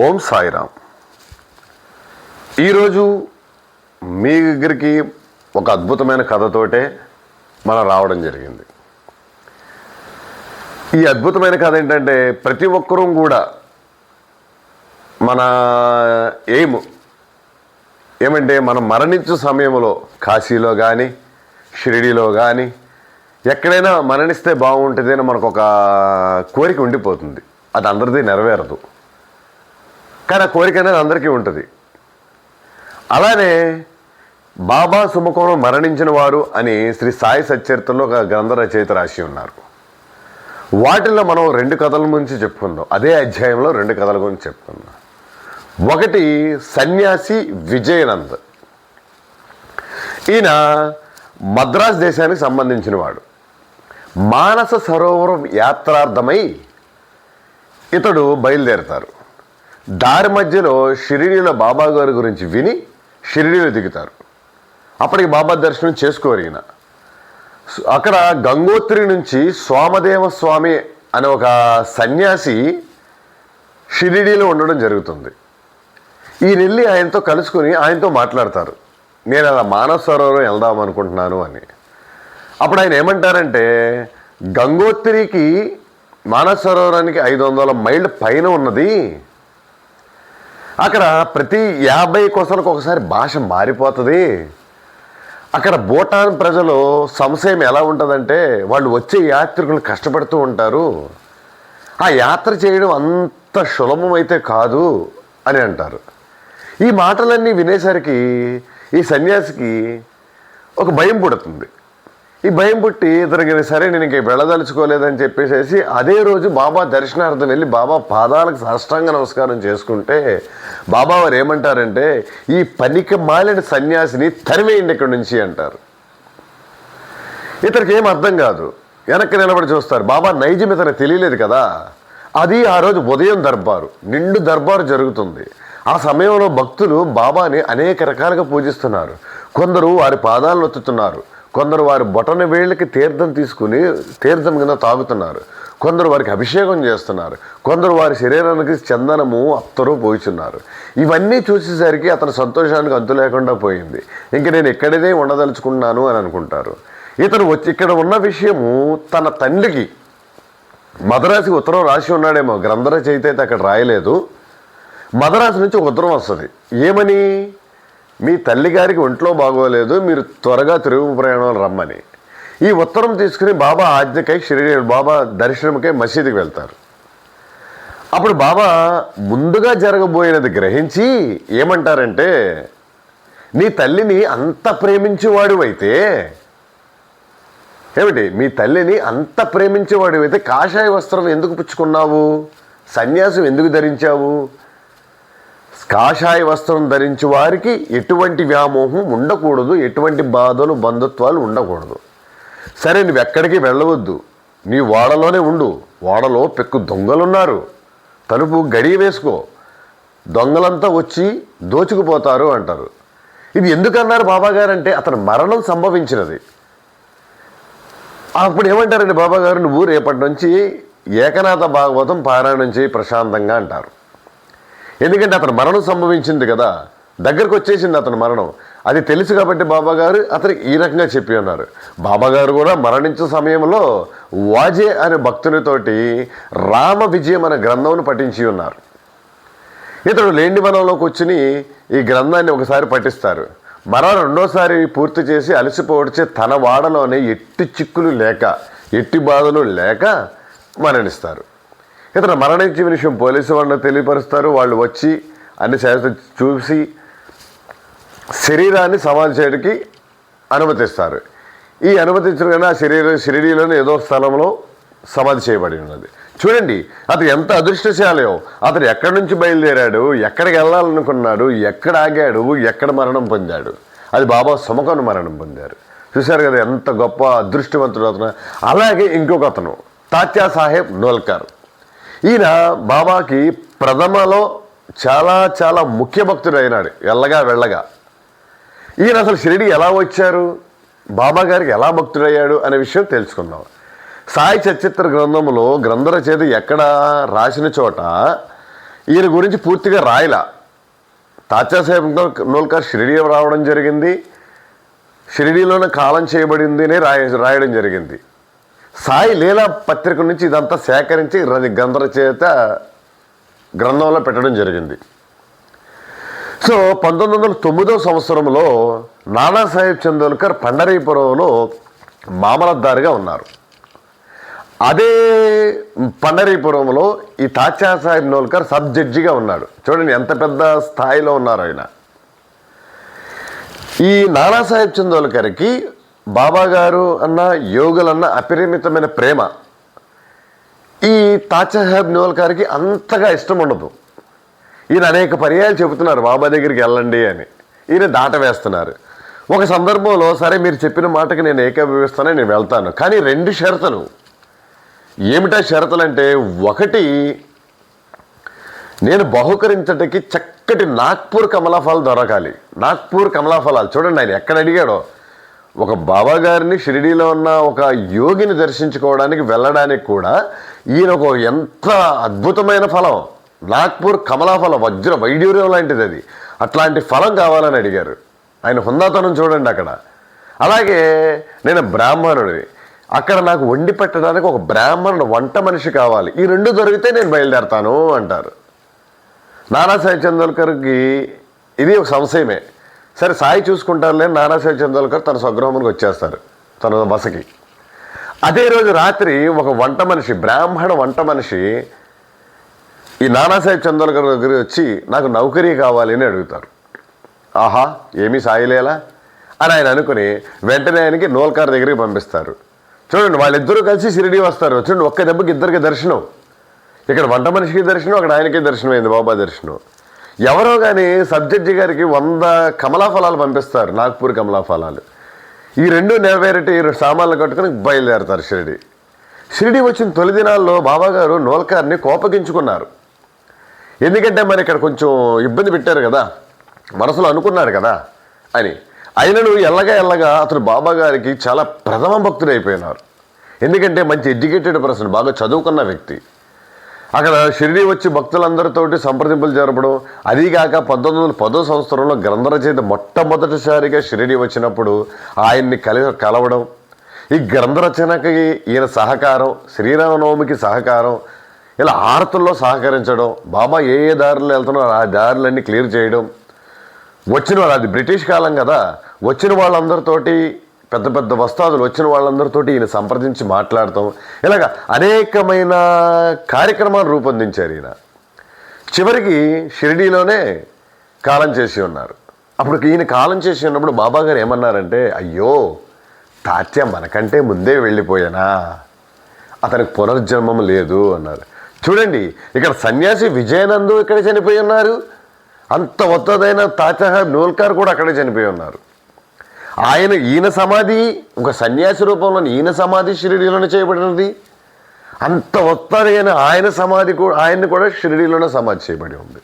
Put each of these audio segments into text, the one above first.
ఓం సాయిరామ్. ఈరోజు మీ దగ్గరికి ఒక అద్భుతమైన కథతోటే మనం రావడం జరిగింది. ఈ అద్భుతమైన కథ ఏంటంటే ప్రతి ఒక్కరూ కూడా మన ఎయిమ్ ఏమంటే మనం మరణించే సమయంలో కాశీలో కానీ షిరిడీలో కానీ ఎక్కడైనా మరణిస్తే బాగుంటుంది అని మనకు ఒక కోరిక ఉండిపోతుంది. అది అందరిది నెరవేరదు. కానీ ఆ కోరిక అనేది అందరికీ ఉంటుంది. అలానే బాబా సుముఖంలో మరణించిన వారు అని శ్రీ సాయి సచ్చరిత్రలో ఒక గ్రంథ రచయిత రాసి ఉన్నారు. వాటిల్లో మనం రెండు కథల గురించి చెప్పుకుందాం. అదే అధ్యాయంలో రెండు కథల గురించి చెప్పుకుందాం. ఒకటి సన్యాసి విజయనంద్. ఈయన మద్రాస్ దేశానికి సంబంధించినవాడు. మానస సరోవరం యాత్రార్థమై ఇతడు బయలుదేరతారు. దారి మధ్యలో షిరిడీలో బాబా గారి గురించి విని షిరిడీలో దిగుతారు. అప్పటికి బాబా దర్శనం చేసుకోరు ఈయన. అక్కడ గంగోత్రి నుంచి సోమదేవ స్వామి అనే ఒక సన్యాసి షిరిడీలో ఉండడం జరుగుతుంది. ఈయన వెళ్ళి ఆయనతో కలుసుకుని ఆయనతో మాట్లాడతారు. నేను అలా మానవ సరోవరం వెళ్దాం అనుకుంటున్నాను అని. అప్పుడు ఆయన ఏమంటారంటే గంగోత్రికి మానవ సరోవరానికి ఐదు వందల మైళ్ళ పైన ఉన్నది. అక్కడ ప్రతి యాభై కొసలకు ఒకసారి భాష మారిపోతుంది. అక్కడ భూటాన్ ప్రజలు సంశయం ఎలా ఉంటుందంటే వాళ్ళు వచ్చే యాత్రికులు కష్టపడుతూ ఉంటారు. ఆ యాత్ర చేయడం అంత సులభమైతే కాదు అని అంటారు. ఈ మాటలన్నీ వినేసరికి ఈ సన్యాసికి ఒక భయం పుడుతుంది. ఈ భయం పుట్టి ఇతనికి సరే నేను ఇంక వెళ్ళదలుచుకోలేదని చెప్పేసి అదే రోజు బాబా దర్శనార్థం వెళ్ళి బాబా పాదాలకు సాష్టాంగ నమస్కారం చేసుకుంటే బాబా వారు ఏమంటారంటే ఈ పనికి మాలిన సన్యాసిని తరివేయండి ఇక్కడి నుంచి అంటారు. ఇతనికి ఏం అర్థం కాదు. వెనక్కి నిలబడి చూస్తారు. బాబా నైజం ఇతనికి తెలియలేదు కదా. అది ఆ రోజు ఉదయం దర్బారు. నిండు దర్బారు జరుగుతుంది. ఆ సమయంలో భక్తులు బాబాని అనేక రకాలుగా పూజిస్తున్నారు. కొందరు వారి పాదాలను ఒత్తుతున్నారు కొందరు వారి బొటన వేళ్ళకి తీర్థం తీసుకుని తీర్థం కింద తాగుతున్నారు. కొందరు వారికి అభిషేకం చేస్తున్నారు. కొందరు వారి శరీరానికి చందనము అత్తరు పోయిచున్నారు. ఇవన్నీ చూసేసరికి అతని సంతోషానికి అంతు లేకుండా పోయింది. ఇంక నేను ఇక్కడనే ఉండదలుచుకున్నాను అని అనుకుంటారు. ఇతను వచ్చి ఇక్కడ ఉన్న విషయము తన తండ్రికి మదరాసికి ఉత్తరం రాసి ఉన్నాడేమో. గ్రంథ రచయిత అయితే అక్కడ రాయలేదు. మదరాసు నుంచి ఒక ఉత్తరం వస్తుంది. ఏమని? మీ తల్లిగారికి ఒంట్లో బాగోలేదు మీరు త్వరగా తిరుగు ప్రయాణం రమ్మని. ఈ ఉత్తరం తీసుకుని బాబా ఆజ్ఞకై షిరిడి బాబా దర్శనంకై మసీదుకి వెళ్తారు. అప్పుడు బాబా ముందుగా జరగబోయినది గ్రహించి ఏమంటారంటే నీ తల్లిని అంత ప్రేమించేవాడు అయితే ఏమిటి? మీ తల్లిని అంత ప్రేమించేవాడు అయితే కాషాయ వస్త్రం ఎందుకు పుచ్చుకున్నావు? సన్యాసం ఎందుకు ధరించావు? కాషాయ వస్త్రం ధరించి వారికి ఎటువంటి వ్యామోహం ఉండకూడదు ఎటువంటి బాధలు బంధుత్వాలు ఉండకూడదు. సరే నువ్వు ఎక్కడికి వెళ్ళవద్దు. నీ ఓడలోనే ఉండు. ఓడలో పెక్కు దొంగలున్నారు. తలుపు గడి వేసుకో. దొంగలంతా వచ్చి దోచుకుపోతారు అంటారు. ఇది ఎందుకన్నారు బాబాగారు అంటే అతని మరణం సంభవించినది. అప్పుడు ఏమంటారండి బాబాగారు? నువ్వు రేపటి నుంచి ఏకనాథ భాగవతం పారాయణం చేయి ప్రశాంతంగా అంటారు. ఎందుకంటే అతను మరణం సంభవించింది కదా. దగ్గరకు వచ్చేసింది అతను మరణం. అది తెలుసు కాబట్టి బాబా గారు అతనికి ఈ రకంగా చెప్పి ఉన్నారు. బాబా గారు కూడా మరణించే సమయంలో వాజే అనే భక్తునితోటి రామ విజయం అనే గ్రంథంను పఠించి ఉన్నారు. ఇతడు లేండి వనంలోకి వచ్చి ఈ గ్రంథాన్ని ఒకసారి పఠిస్తారు. మరో రెండోసారి పూర్తి చేసి అలసిపోవడిచే తన వాడలోనే ఎట్టి చిక్కులు లేక ఎట్టి బాధలు లేక మరణిస్తారు. ఇతను మరణించిన విషయం పోలీసు వాళ్ళని తెలియపరుస్తారు. వాళ్ళు వచ్చి అన్ని శాస్త్ర చూసి శరీరాన్ని సమాధి చేయడానికి అనుమతిస్తారు. ఈ అనుమతించడం కన్నా శరీరం శరీరంలోని ఏదో స్థలంలో సమాధి చేయబడి ఉన్నది. చూడండి అతను ఎంత అదృష్టశాలయో. అతను ఎక్కడి నుంచి బయలుదేరాడు? ఎక్కడికి వెళ్ళాలనుకున్నాడు? ఎక్కడ ఆగాడు? ఎక్కడ మరణం పొందాడు? అది బాబా సుమకను మరణం పొందారు. చూశారు కదా ఎంత గొప్ప అదృష్టవంతుడు అతను. అలాగే ఇంకొక అతను తాత్యా సాహెబ్ నోల్కర్. ఈయన బాబాకి ప్రథమలో చాలా చాలా ముఖ్య భక్తుడు అయినాడు ఎల్లగా వెళ్ళగా. ఈయన అసలు షిరిడి ఎలా వచ్చారు? బాబా గారికి ఎలా భక్తుడయ్యాడు అనే విషయం తెలుసుకుందాం. సాయి చచ్చిత్ర గ్రంథంలో గ్రంథరచయిత ఎక్కడ రాసిన చోట ఈయన గురించి పూర్తిగా రాయలా. తాచాసాహెబ్ నోల్కర్ షిరిడి రావడం జరిగింది. షిరిడీలోనే కాలం చేయబడింది అని రాయ రాయడం జరిగింది. సాయి లీలా పత్రిక నుంచి ఇదంతా సేకరించి ర- గ్రంథ చేత గ్రంథంలో పెట్టడం జరిగింది. సో పంతొమ్మిది వందల తొమ్మిదో సంవత్సరంలో నానాసాహెబ్ చందోల్కర్ పండరీపురంలో మామలద్దారుగా ఉన్నారు. అదే పండరీపురంలో ఈ తాత్యా సాహెబ్ నోల్కర్ సబ్ జడ్జిగా ఉన్నాడు. చూడండి ఎంత పెద్ద స్థాయిలో ఉన్నారు ఆయన. ఈ నానాసాహెబ్ చందోల్కర్కి బాబా గారు అన్న యోగులన్న అపరిమితమైన ప్రేమ ఈ తాచాసాహెబ్ నోల్కర్కి అంతగా ఇష్టం ఉండదు. ఈయన అనేక పర్యాలు చెబుతున్నారు బాబా దగ్గరికి వెళ్ళండి అని. ఈయన దాట వేస్తున్నారు. ఒక సందర్భంలో సరే మీరు చెప్పిన మాటకి నేను ఏకీభవిస్తానని నేను వెళ్తాను. కానీ రెండు షరతులు. ఏమిటా షరతులు అంటే ఒకటి నేను బహుకరించటకి చక్కటి నాగ్పూర్ కమలాఫలాలు దొరకాలి. నాగ్పూర్ కమలాఫలాలు. చూడండి ఆయన ఎక్కడ అడిగాడో. ఒక బాబా గారిని షిరిడీలో ఉన్న ఒక యోగిని దర్శించుకోవడానికి వెళ్ళడానికి కూడా ఈయన ఒక ఎంత అద్భుతమైన ఫలం. నాగ్పూర్ కమలాఫలం వజ్ర వైడ్యూర్యం లాంటిది అది. అట్లాంటి ఫలం కావాలని అడిగారు. ఆయన హుందాతనం చూడండి అక్కడ. అలాగే నేను బ్రాహ్మణుడిని. అక్కడ నాకు వండి పెట్టడానికి ఒక బ్రాహ్మణుడు వంట మనిషి కావాలి. ఈ రెండు దొరికితే నేను బయలుదేరతాను అంటారు. నానాసాహెబ్ చందోల్కర్కి ఇది ఒక సంశయమే. సరే సాయి చూసుకుంటారులే నానాసాహెబ్ చందోల్కర్ తన స్వగృహానికి వచ్చేస్తారు తన బసకి అదే రోజు రాత్రి ఒక వంట మనిషి బ్రాహ్మణ వంట మనిషి ఈ నానాసాహెబ్ చందోల్కర్ దగ్గర వచ్చి నాకు నౌకరీ కావాలి అని అడుగుతారు. ఆహా ఏమీ సాయిలేలా అని ఆయన అనుకుని వెంటనే ఆయనకి నోల్కార్ దగ్గరికి పంపిస్తారు. చూడండి వాళ్ళిద్దరూ కలిసి షిరిడి వస్తారు. చూడండి ఒక్క దెబ్బకి ఇద్దరికి దర్శనం. ఇక్కడ వంట మనిషికి దర్శనం అక్కడ ఆయనకి దర్శనం అయింది బాబా దర్శనం. ఎవరో కానీ సబ్జడ్జి గారికి వంద కమలా ఫలాలు పంపిస్తారు నాగ్పూర్ కమలా ఫలాలు ఈ రెండు నెరవేరటి రెండు సామాన్లు కట్టుకుని బయలుదేరతారు షిరిడి. షిరిడి వచ్చిన తొలి దినాల్లో బాబాగారు నోల్కార్ని కోపగించుకున్నారు. ఎందుకంటే మరి ఇక్కడ కొంచెం ఇబ్బంది పెట్టారు కదా మనసులో అనుకున్నాడు కదా అని. అయినను ఎల్లగా ఎల్లగా అతను బాబాగారికి చాలా ప్రథమ భక్తుడైపోయినారు. ఎందుకంటే మంచి ఎడ్యుకేటెడ్ పర్సన్ బాగా చదువుకున్న వ్యక్తి. అక్కడ షిరిడి వచ్చి భక్తులందరితోటి సంప్రదింపులు జరపడం అదీగాక పంతొమ్మిది వందల పదో సంవత్సరంలో గ్రంథ రచయిత మొట్టమొదటిసారిగా షిరిడి వచ్చినప్పుడు ఆయన్ని కలి కలవడం ఈ గ్రంథ రచనకి ఈయన సహకారం శ్రీరామనవమికి సహకారం ఇలా ఆరతుల్లో సహకరించడం బాబా ఏ ఏ దారులు వెళ్తున్నారో ఆ దారులన్నీ క్లియర్ చేయడం వచ్చిన వాళ్ళు అది బ్రిటిష్ కాలం కదా వచ్చిన వాళ్ళందరితోటి పెద్ద పెద్ద వస్తాదులు వచ్చిన వాళ్ళందరితోటి ఈయన సంప్రదించి మాట్లాడతాం ఇలాగ అనేకమైన కార్యక్రమాలు రూపొందించారు ఈయన. చివరికి షిరిడీలోనే కాలం చేసి ఉన్నారు. అప్పుడు ఈయన కాలం చేసి ఉన్నప్పుడు బాబా గారు ఏమన్నారంటే అయ్యో తాత్య మనకంటే ముందే వెళ్ళిపోయానా? అతనికి పునర్జన్మం లేదు అన్నారు. చూడండి ఇక్కడ సన్యాసి విజయనందు ఇక్కడ చనిపోయి ఉన్నారు. అంత ఒత్తదైన తాత్య నూల్కార్ కూడా అక్కడే చనిపోయి ఉన్నారు. ఆయన ఈయన సమాధి ఒక సన్యాసి రూపంలోని ఈయన సమాధి షిరిడీలోనే చేయబడినది. అంత ఒత్తదైన ఆయన సమాధి కూడా ఆయన్ని కూడా షిరిడీలోనే సమాధి చేయబడి ఉంది.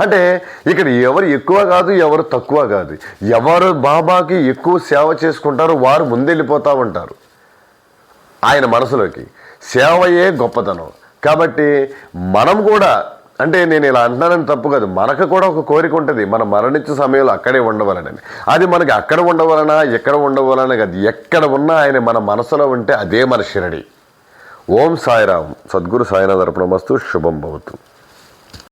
అంటే ఇక్కడ ఎవరు ఎక్కువ కాదు ఎవరు తక్కువ కాదు. ఎవరు బాబాకి ఎక్కువ సేవ చేసుకుంటారో వారు ముందెళ్ళిపోతూ ఉంటారు. ఆయన మనసులోకి సేవయే గొప్పతనం. కాబట్టి మనం కూడా అంటే నేను ఇలా అంటున్నానని తప్పు కాదు. మనకు కూడా ఒక కోరిక ఉంటుంది. మనం మరణించే సమయంలో అక్కడే ఉండవాలని అది మనకి అక్కడ ఉండవలన ఎక్కడ ఉండవలన కాదు. ఎక్కడ ఉన్నా ఆయన మన మనసులో ఉంటే అదే మన షిరడి. ఓం సాయిరామ్. సద్గురు సాయినాథ్ అర్పణమస్తు శుభం భవతు.